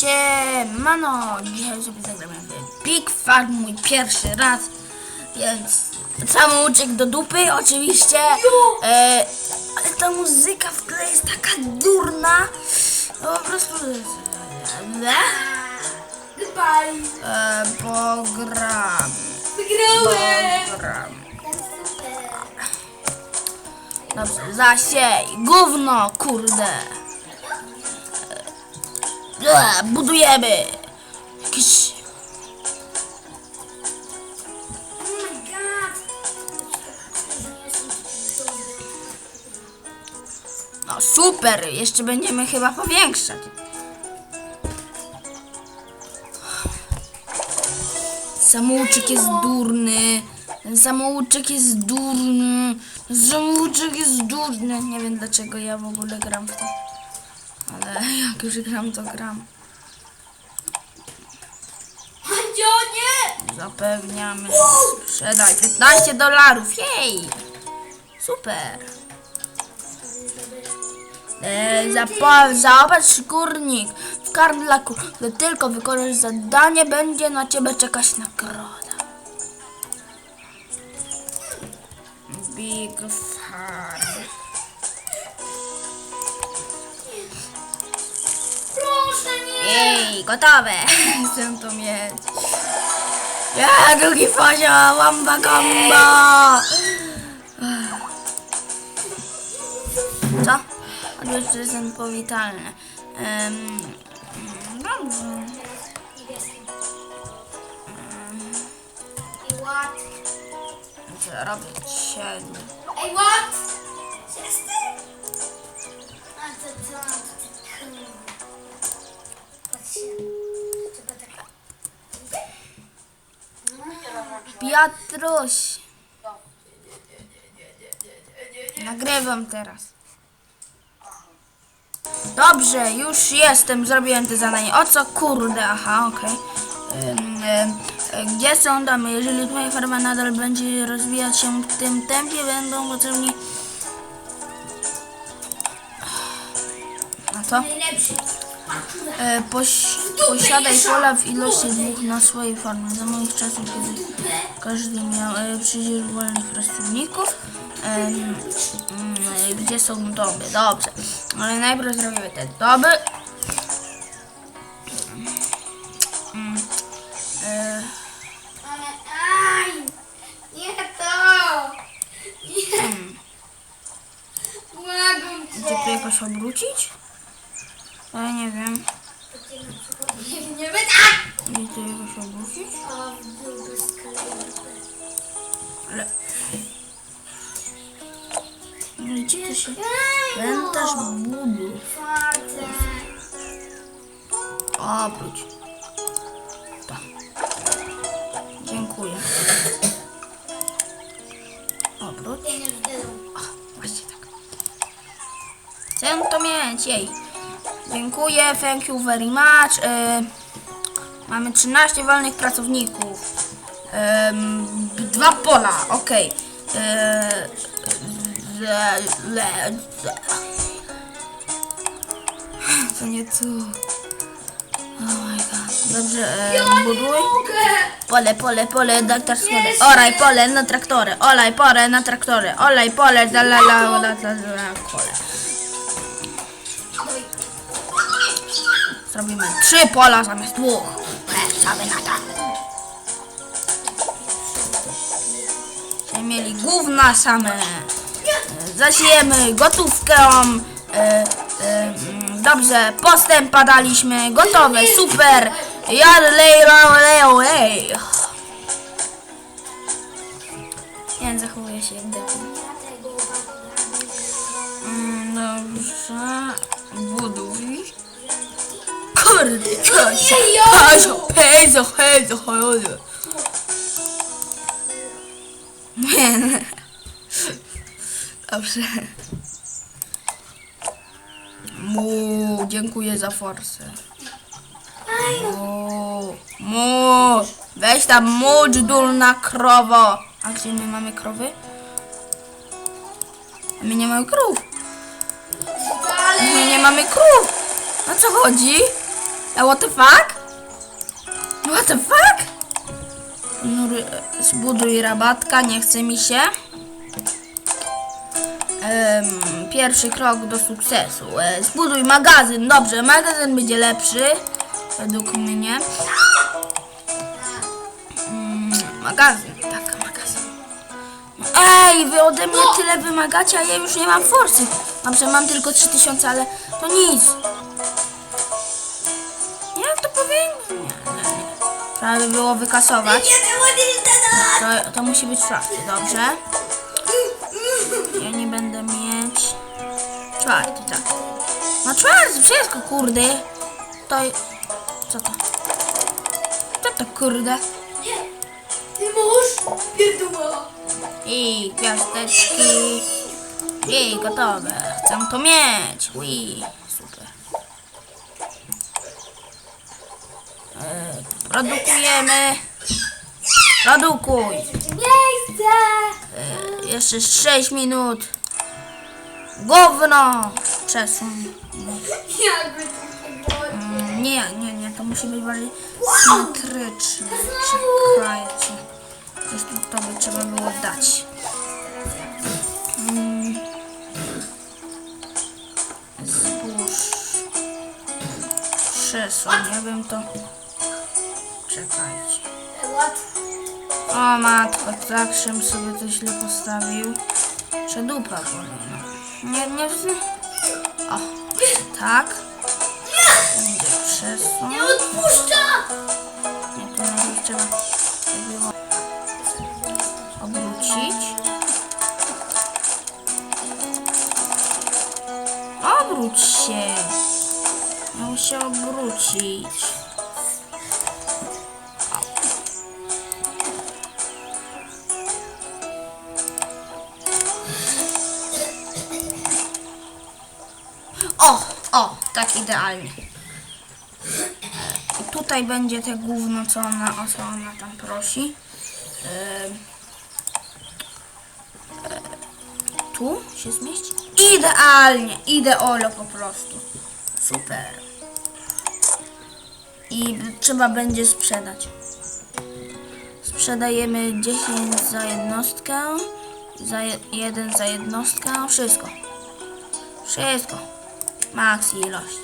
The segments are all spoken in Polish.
Siemano, dzisiaj sobie zagramy w Big Farm, mój pierwszy raz, więc samouczek do dupy oczywiście, e, ale ta muzyka w tle jest taka durna, no po prostu, e, Goodbye. e, pogram, Wygrałem. pogram, dobrze, zasiej, gówno, kurde, e, budujemy, jakieś... No super, jeszcze będziemy chyba powiększać. Samouczek jest durny. Ten samouczek jest durny. Samouczek jest durny. Nie wiem dlaczego ja w ogóle gram w to. Ale jak już gram, to gram. Andzio, nie. Zapewniamy. Sprzedaj 15 dolarów. Jej! Super. E, zapa- zobacz górnik. W karm dla kur. Gdy tylko wykonasz zadanie, będzie na ciebie czekać nagroda. Big Farm. Jej, gotowe. Chcę to mieć. Ja, drugi poziom, łamba gamba. Co? Odwiedź prezent powitalny. Um, dobrze. Ej, what? Co robię dzisiaj? Ej, what? Przestań. Piotruś. Nagrywam teraz. Dobrze, już jestem, zrobiłem te zadanie. O co kurde, aha, okej. E, Gdzie są damy? Jeżeli twoja farma nadal będzie rozwijać się w tym tempie, będą potrzebni... A co? Najlepszy. E, poś, posiadaj pola w ilości dwóch na swojej farmie. Za moich czasów, kiedy każdy miał e, przecież wolnych pracowników. Mm, e, gdzie są doby? Dobrze. Ale najpierw zrobimy te doby. Mm, e, cię. gdzie tu jakoś obrócić? Nie wiem. Nie, nie wyda. Gdzie tu jakoś obrócić? O, w dół bez kolejny. Ale... I gdzie to się... Pamiętasz budu. Czwarte. Obróć. Tak. Dziękuję. Obróć. O, właśnie tak. Chcę to mieć, jej. Dziękuję, thank you very much. Y, mamy 13 wolnych pracowników. Ym, dwa pola. Y, le- le- To nie tu. Oh my god. Dobrze, e, buduj. Pole, pole, pole, na traktory. Oraj pole na traktory. Olaj pole na traktory. Olaj pole, la la la la la la kole. Zrobimy trzy pola zamiast dwóch. Cały na to. Będziemy mieli gówna same. Zasiejemy gotówkę. E, e, mm, dobrze, postęp padaliśmy. Gotowe, super. Jadlej, leo, ej. Ja zachowuję się jak debil. Mm, Dobrze. Buduj. Kurde, Kasia. Kasia, pezo, pezo, chodź. Nie. Dobrze. Mu, dziękuję za forsę. Mu, mu, weź tam mudź durna krowo. A gdzie my mamy krowy? My nie mamy krów. My nie mamy krów. O co chodzi? E, what the fuck? What the fuck? Zbuduj rabatka, nie chce mi się. Em, pierwszy krok do sukcesu. E, zbuduj magazyn. Dobrze, magazyn będzie lepszy. Według mnie. Mm, magazyn, tak, magazyn. Ej, wy ode mnie tyle wymagacie, a ja już nie mam forsy. Dobrze, mam tylko 3000, ale to nic. Trzeba by było wykasować. To, to musi być czwarty, dobrze? Ja nie będę mieć... Czwarty, tak. No czwarty, wszystko, kurde. To... Co to? Co to, kurde? Ty mąż pierduma. I gwiazdeczki. I gotowe. Chcę to mieć. Ui, super. E, produkujemy. Produkuj. Miejsce. E, jeszcze 6 minut. Gówno. Przesuń. Jakby było. Mm, Nie, nie, nie, to musi być bardziej symetryczne. Czekajcie. Coś tu to by trzeba było dać. Mm. Zbóż. Ja bym to... Czekajcie. O matko, tak żem sobie to źle postawił. Że dupa boli, no. Nie, nie... wz- O, tak. Będzie przesuń. Nie odpuszcza. Nie, to najpierw trzeba było obrócić. Obróć się. Miał się obrócić. O, tak idealnie. I tutaj będzie te gówno, co ona, o co ona tam prosi. Em, e, tu się zmieści? Idealnie, ideolo po prostu. Super. I trzeba będzie sprzedać. Sprzedajemy 10 za jednostkę, za je, jeden za jednostkę, wszystko. Wszystko. Max ilość.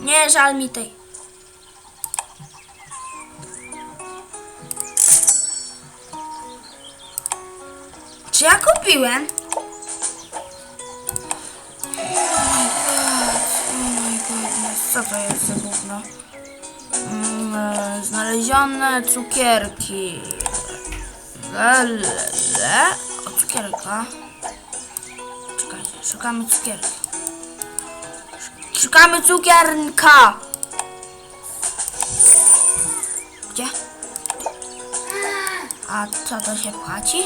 Nie żal mi tej. Czy ja kupiłem? Co to jest za gówno? Mm, znalezione cukierki. Lele. O, cukierka. Czekajcie, szukamy cukierki. Szukamy cukierka! Gdzie? A co to się płaci?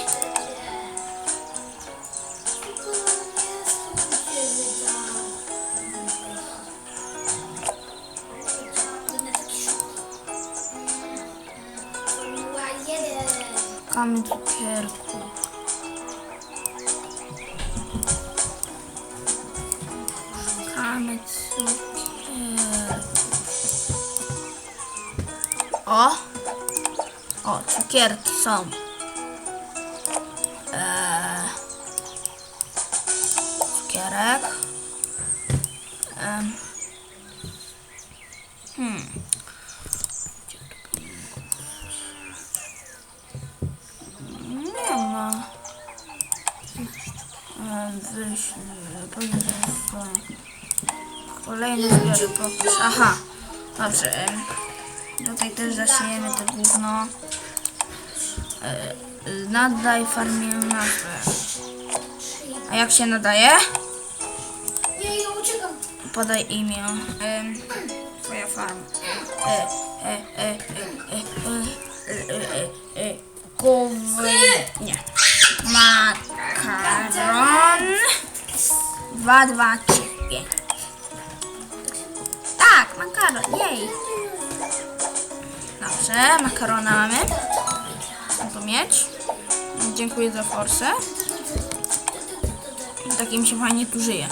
Formuła 1. Szukamy cukierku. O! O, cukierki są. Eee, cukierek. Em. Hmm. Nie ma. E, Wyślij. Powinien Kolejny zbiornik pokaż. Aha, dobrze. Tutaj też zasiejemy to gówno. E, e, nadaj farmie nazwę. A jak się nadaje? Nie, ja uciekam. Podaj imię. Twoja farma. Gówno. Nie. Makaron. 2, 2, 3, 5 makaron. Jej. Dobrze, makarona mamy. To mieć. Dziękuję za forsę. Takim się fajnie tu żyje.